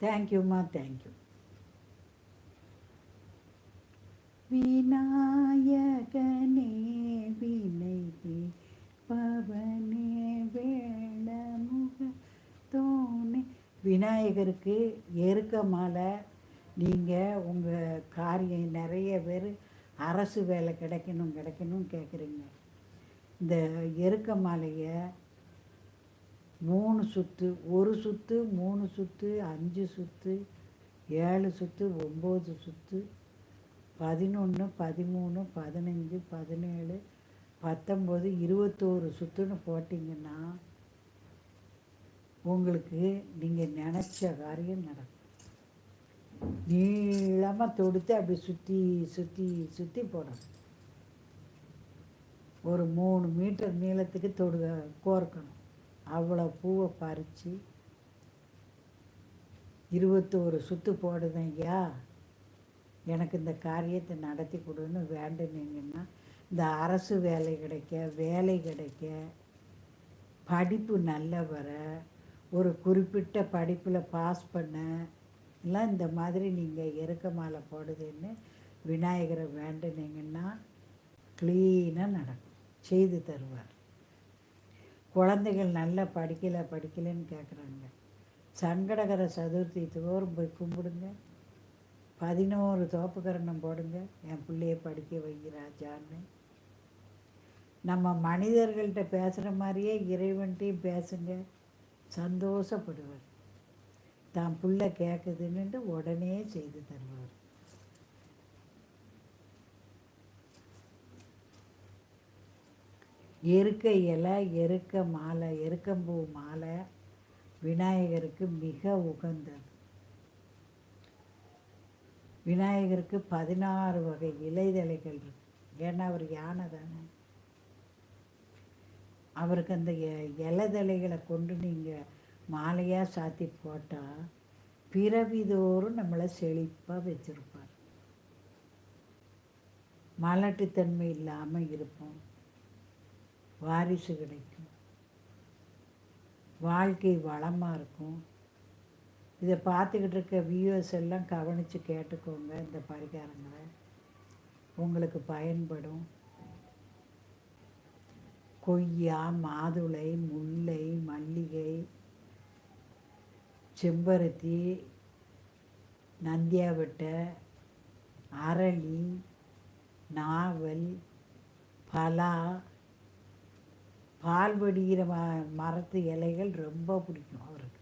தேங்க்யூம்மா தேங்க்யூ விநாயகனே வினை பவனே வேளமுக தோணே விநாயகருக்கு எருக்க மாலை நீங்கள் உங்கள் காரியம் நிறைய பேர் அரசு வேலை கிடைக்கணும் கிடைக்கணும்னு கேட்குறீங்க இந்த எருக்க மாலையை மூணு சுற்று ஒரு சுற்று மூணு சுற்று அஞ்சு சுற்று ஏழு சுற்று ஒம்பது சுற்று பதினொன்று பதிமூணு பதினஞ்சு பதினேழு பத்தொம்போது இருபத்தோரு சுற்றுன்னு போட்டிங்கன்னா உங்களுக்கு நீங்கள் நினச்ச காரியம் நடக்கும். நீளமாக தொடுத்து அப்படி சுற்றி சுற்றி சுற்றி போடணும். ஒரு மூணு மீட்டர் நீளத்துக்கு தொடு கோர்க்கணும். அவ்வளோ பூவை பறித்து இருபத்தோரு சுற்று போடுதேன் ஐயா. எனக்கு இந்த காரியத்தை நடத்தி கொடுன்னு வேண்டுனீங்கன்னா இந்த அரசு வேலை கிடைக்க வேலை கிடைக்க படிப்பு நல்ல வர ஒரு குறிப்பிட்ட படிப்பில் பாஸ் பண்ண எல்லாம் இந்த மாதிரி நீங்கள் இறக்க மாலை போடுதுன்னு விநாயகரை வேண்டுனீங்கன்னா க்ளீனாக நடக்கும். செய்து தருவார். குழந்தைகள் நல்லா படிக்கலை படிக்கலைன்னு கேட்குறாங்க சங்கடகர சதுர்த்தி தோறும் போய் கும்பிடுங்க. பதினோரு தோப்புக்கரணம் போடுங்க. என் பிள்ளைய படிக்க வைக்கிறாச்சான்னு நம்ம மனிதர்கள்ட்ட பேசுகிற மாதிரியே இறைவன்ட்டையும் பேசுங்க. சந்தோஷப்படுவார். தான் புள்ள கேட்குதுன்னுட்டு உடனே செய்து தருவார். எருக்க இலை எருக்க மாலை எருக்கம்பூ மாலை விநாயகருக்கு மிக உகந்தது. விநாயகருக்கு பதினாறு வகை இலைதலைகள் இருக்கு. ஏன்னா அவர் யானை தானே? அவருக்கு அந்த இலைதலைகளை கொண்டு நீங்கள் மாலையாக சாத்தி போட்டால் பிறவிதோறும் நம்மளை செழிப்பாக வச்சுருப்பார். மலட்டுத்தன்மை இல்லாமல் இருப்போம். வாரிசு கிடைக்கும் வாழ்க்கை வளமாக இருக்கும். இதை பார்த்துக்கிட்டு இருக்க வியூவர்ஸ் எல்லாம் கவனித்து கேட்டுக்கோங்க இந்த பரிகாரங்களை. உங்களுக்கு பயன்படும். கொய்யா மாதுளை முல்லை மல்லிகை செம்பருத்தி நந்தியாவட்டை அரளி நாவல் பலா பால் வடிகிற ம மரத்து இலைகள் ரொம்ப பிடிக்கும் அவருக்கு.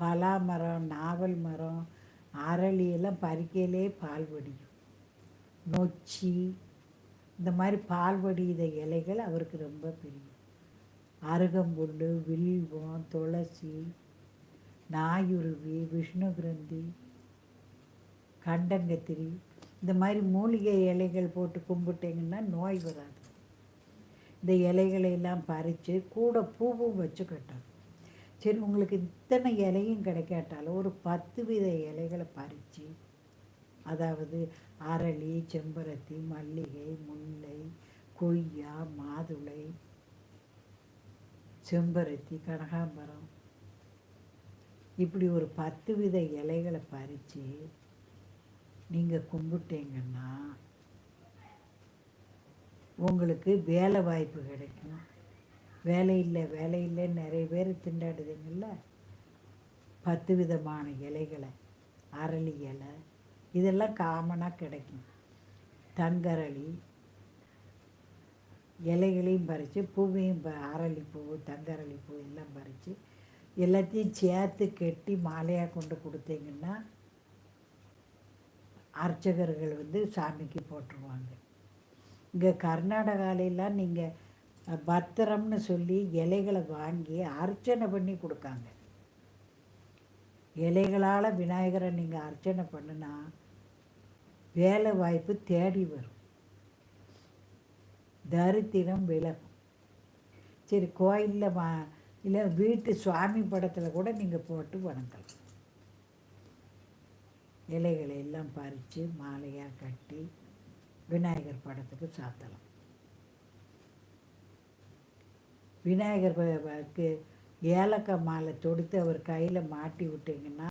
பலா மரம் நாவல் மரம் அரளி எல்லாம் பறிக்கையிலே பால் வடியும். நொச்சி இந்த மாதிரி பால் வடிகிற இலைகள் அவருக்கு ரொம்ப பிரியும் அருகம்புல் வில்வம் துளசி நாயுருவி விஷ்ணு கிரந்தி கண்டங்கத்திரி இந்த மாதிரி மூலிகை இலைகள் போட்டு கும்பிட்டிங்கன்னா நோய் வராது. இந்த இலைகளை எல்லாம் பறித்து கூட பூவும் வச்சு கட்டணும். சரி உங்களுக்கு இத்தனை இலையும் கிடைக்காட்டாலும் ஒரு பத்து வித இலைகளை பறித்து அதாவது அரளி செம்பருத்தி மல்லிகை முல்லை கொய்யா மாதுளை செம்பருத்தி கனகாம்பரம் இப்படி ஒரு பத்து வித இலைகளை பறித்து நீங்கள் கும்பிட்டீங்கன்னா உங்களுக்கு வேலை வாய்ப்பு கிடைக்கும். வேலை இல்லை வேலை இல்லைன்னு நிறைய பேர் திண்டாடுதுங்கள்ல பத்து விதமான இலைகளை அரளி இலை இதெல்லாம் காமனாக கிடைக்கும். தங்கரளி இலைகளையும் பறித்து பூவையும் ப அரளி பூ தங்கரளி பூ எல்லாம் பறித்து எல்லாத்தையும் சேர்த்து கட்டி மாலையாக கொண்டு கொடுத்தீங்கன்னா அர்ச்சகர்கள் வந்து சாமிக்கு போட்டுருவாங்க. இங்கே கர்நாடகாலெல்லாம் நீங்கள் பத்திரம்னு சொல்லி இலைகளை வாங்கி அர்ச்சனை பண்ணி கொடுக்காங்க. இலைகளால் விநாயகரை நீங்கள் அர்ச்சனை பண்ணுனா வேலை வாய்ப்பு தேடி வரும். தரித்திரம் விலகும். சரி கோயிலில் வா இல்லை வீட்டு சுவாமி படத்தில் கூட நீங்கள் போட்டு வணங்கலாம். இலைகளை எல்லாம் பறித்து மாலையாக கட்டி விநாயகர் படத்துக்கு சாத்தலாம். விநாயகருக்கு ஏலக்காய் மாலை தொடுத்து அவர் கையில் மாட்டி விட்டிங்கன்னா